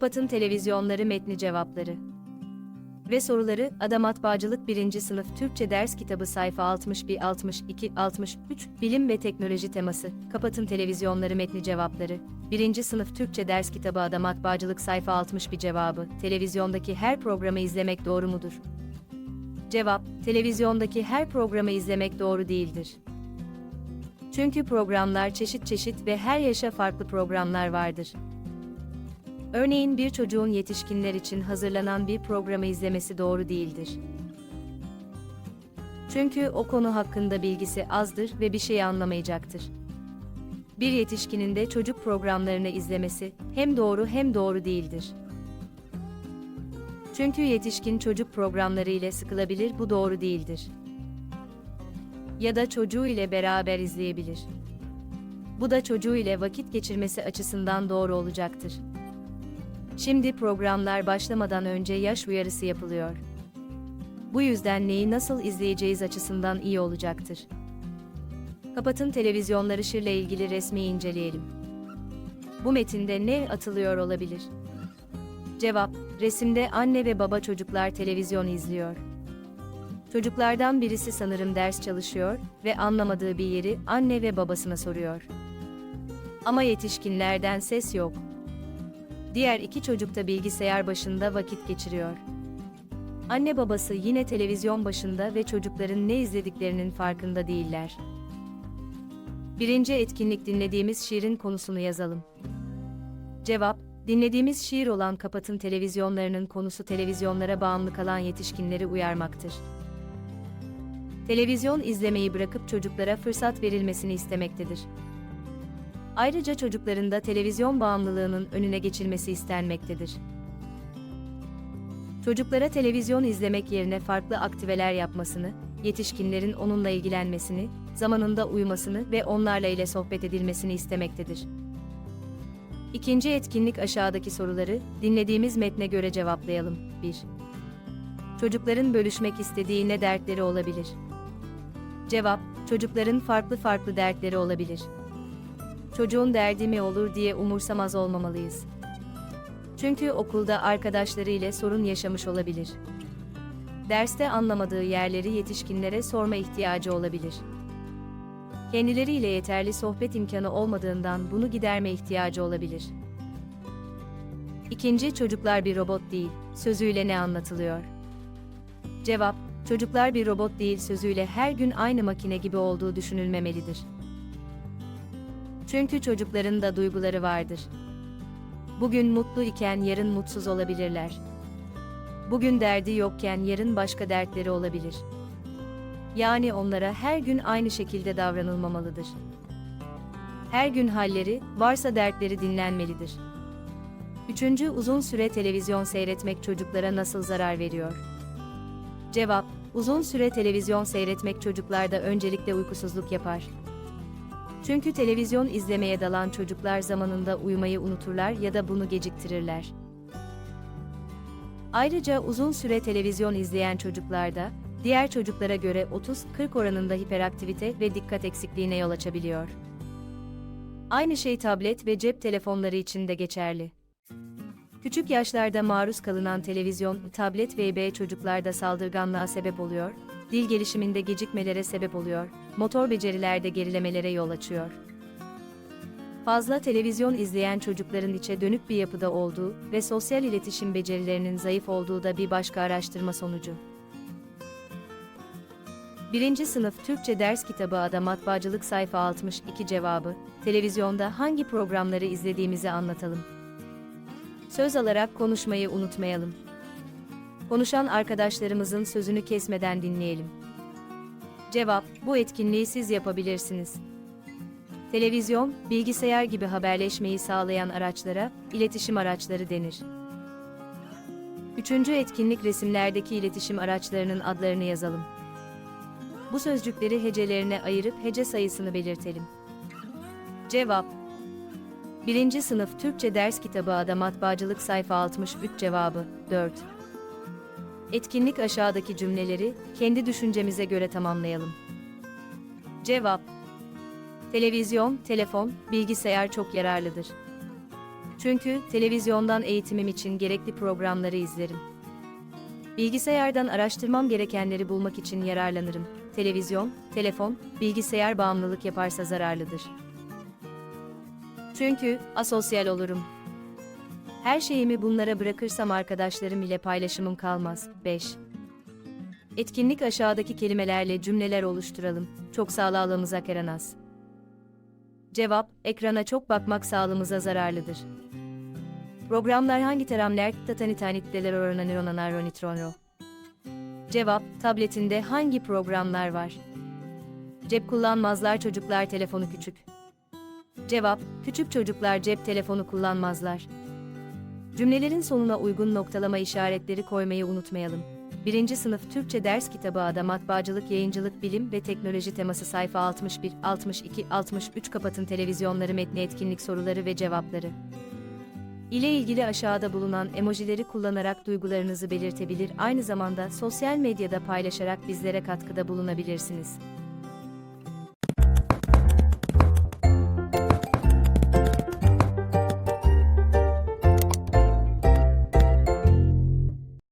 Kapatın televizyonları metni cevapları. Ve soruları Ada Matbaacılık 1. sınıf Türkçe ders kitabı sayfa 61 62 63 Bilim ve teknoloji teması. Kapatın televizyonları metni cevapları. 1. sınıf Türkçe ders kitabı Ada Matbaacılık sayfa 61 cevabı. Televizyondaki her programı izlemek doğru mudur? Cevap: Televizyondaki her programı izlemek doğru değildir. Çünkü programlar çeşit çeşit ve her yaşa farklı programlar vardır. Örneğin bir çocuğun yetişkinler için hazırlanan bir programı izlemesi doğru değildir. Çünkü o konu hakkında bilgisi azdır ve bir şey anlamayacaktır. Bir yetişkinin de çocuk programlarını izlemesi hem doğru hem doğru değildir. Çünkü yetişkin çocuk programları ile sıkılabilir bu doğru değildir. Ya da çocuğu ile beraber izleyebilir. Bu da çocuğu ile vakit geçirmesi açısından doğru olacaktır. Şimdi programlar başlamadan önce yaş uyarısı yapılıyor. Bu yüzden neyi nasıl izleyeceğiz açısından iyi olacaktır. Kapatın televizyonları şirle ilgili resmi inceleyelim. Bu metinde ne atılıyor olabilir? Cevap: Resimde anne ve baba çocuklar televizyon izliyor. Çocuklardan birisi sanırım ders çalışıyor ve anlamadığı bir yeri anne ve babasına soruyor. Ama yetişkinlerden ses yok. Diğer iki çocuk da bilgisayar başında vakit geçiriyor. Anne babası yine televizyon başında ve çocukların ne izlediklerinin farkında değiller. Birinci etkinlik dinlediğimiz şiirin konusunu yazalım. Cevap, dinlediğimiz şiir olan Kapatın televizyonlarının konusu televizyonlara bağımlı kalan yetişkinleri uyarmaktır. Televizyon izlemeyi bırakıp çocuklara fırsat verilmesini istemektedir. Ayrıca çocukların da televizyon bağımlılığının önüne geçilmesi istenmektedir. Çocuklara televizyon izlemek yerine farklı aktiveler yapmasını, yetişkinlerin onunla ilgilenmesini, zamanında uyumasını ve onlarla ile sohbet edilmesini istemektedir. İkinci etkinlik aşağıdaki soruları dinlediğimiz metne göre cevaplayalım. 1. Çocukların bölüşmek istediği ne dertleri olabilir? Cevap: Çocukların farklı farklı dertleri olabilir. Çocuğun derdi mi olur diye umursamaz olmamalıyız. Çünkü okulda arkadaşları ile sorun yaşamış olabilir. Derste anlamadığı yerleri yetişkinlere sorma ihtiyacı olabilir. Kendileriyle yeterli sohbet imkanı olmadığından bunu giderme ihtiyacı olabilir. İkinci çocuklar bir robot değil, sözüyle ne anlatılıyor? Cevap, çocuklar bir robot değil sözüyle her gün aynı makine gibi olduğu düşünülmemelidir. Çünkü çocukların da duyguları vardır. Bugün mutlu iken yarın mutsuz olabilirler. Bugün derdi yokken yarın başka dertleri olabilir. Yani onlara her gün aynı şekilde davranılmamalıdır. Her gün halleri, varsa dertleri dinlenmelidir. Üçüncü, uzun süre televizyon seyretmek çocuklara nasıl zarar veriyor? Cevap, uzun süre televizyon seyretmek çocuklarda öncelikle uykusuzluk yapar. Çünkü televizyon izlemeye dalan çocuklar zamanında uyumayı unuturlar ya da bunu geciktirirler. Ayrıca uzun süre televizyon izleyen çocuklarda, diğer çocuklara göre 30-40 oranında hiperaktivite ve dikkat eksikliğine yol açabiliyor. Aynı şey tablet ve cep telefonları için de geçerli. Küçük yaşlarda maruz kalınan televizyon, tablet ve B çocuklarda saldırganlığa sebep oluyor, dil gelişiminde gecikmelere sebep oluyor, motor becerilerde gerilemelere yol açıyor. Fazla televizyon izleyen çocukların içe dönük bir yapıda olduğu ve sosyal iletişim becerilerinin zayıf olduğu da bir başka araştırma sonucu. 1. sınıf Türkçe ders kitabı Ada Matbaacılık sayfa 62 cevabı, televizyonda hangi programları izlediğimizi anlatalım. Söz alarak konuşmayı unutmayalım. Konuşan arkadaşlarımızın sözünü kesmeden dinleyelim. Cevap: Bu etkinliği siz yapabilirsiniz. Televizyon, bilgisayar gibi haberleşmeyi sağlayan araçlara iletişim araçları denir. Üçüncü etkinlik resimlerdeki iletişim araçlarının adlarını yazalım. Bu sözcükleri hecelerine ayırıp hece sayısını belirtelim. Cevap 1. sınıf Türkçe ders kitabı Ada Matbaacılık sayfa 63 cevabı 4. Etkinlik aşağıdaki cümleleri kendi düşüncemize göre tamamlayalım. Cevap Televizyon, telefon, bilgisayar çok yararlıdır. Çünkü televizyondan eğitimim için gerekli programları izlerim. Bilgisayardan araştırmam gerekenleri bulmak için yararlanırım. Televizyon, telefon, bilgisayar bağımlılık yaparsa zararlıdır. Çünkü asosyal olurum. Her şeyimi bunlara bırakırsam arkadaşlarım ile paylaşımım kalmaz. 5. Etkinlik aşağıdaki kelimelerle cümleler oluşturalım. Çok sağlığımıza keranaz. Cevap, ekrana çok bakmak sağlığımıza zararlıdır. Programlar hangi teramler tatanitanitteler orananironanaronitronro? Cevap, tabletinde hangi programlar var? Cep kullanmazlar çocuklar telefonu küçük. Cevap, küçük çocuklar cep telefonu kullanmazlar. Cümlelerin sonuna uygun noktalama işaretleri koymayı unutmayalım. 1. sınıf Türkçe ders kitabı Ada Matbaacılık Yayıncılık Bilim ve Teknoloji teması sayfa 61, 62, 63 kapatın televizyonları metni etkinlik soruları ve cevapları. ile ilgili aşağıda bulunan emojileri kullanarak duygularınızı belirtebilir aynı zamanda sosyal medyada paylaşarak bizlere katkıda bulunabilirsiniz.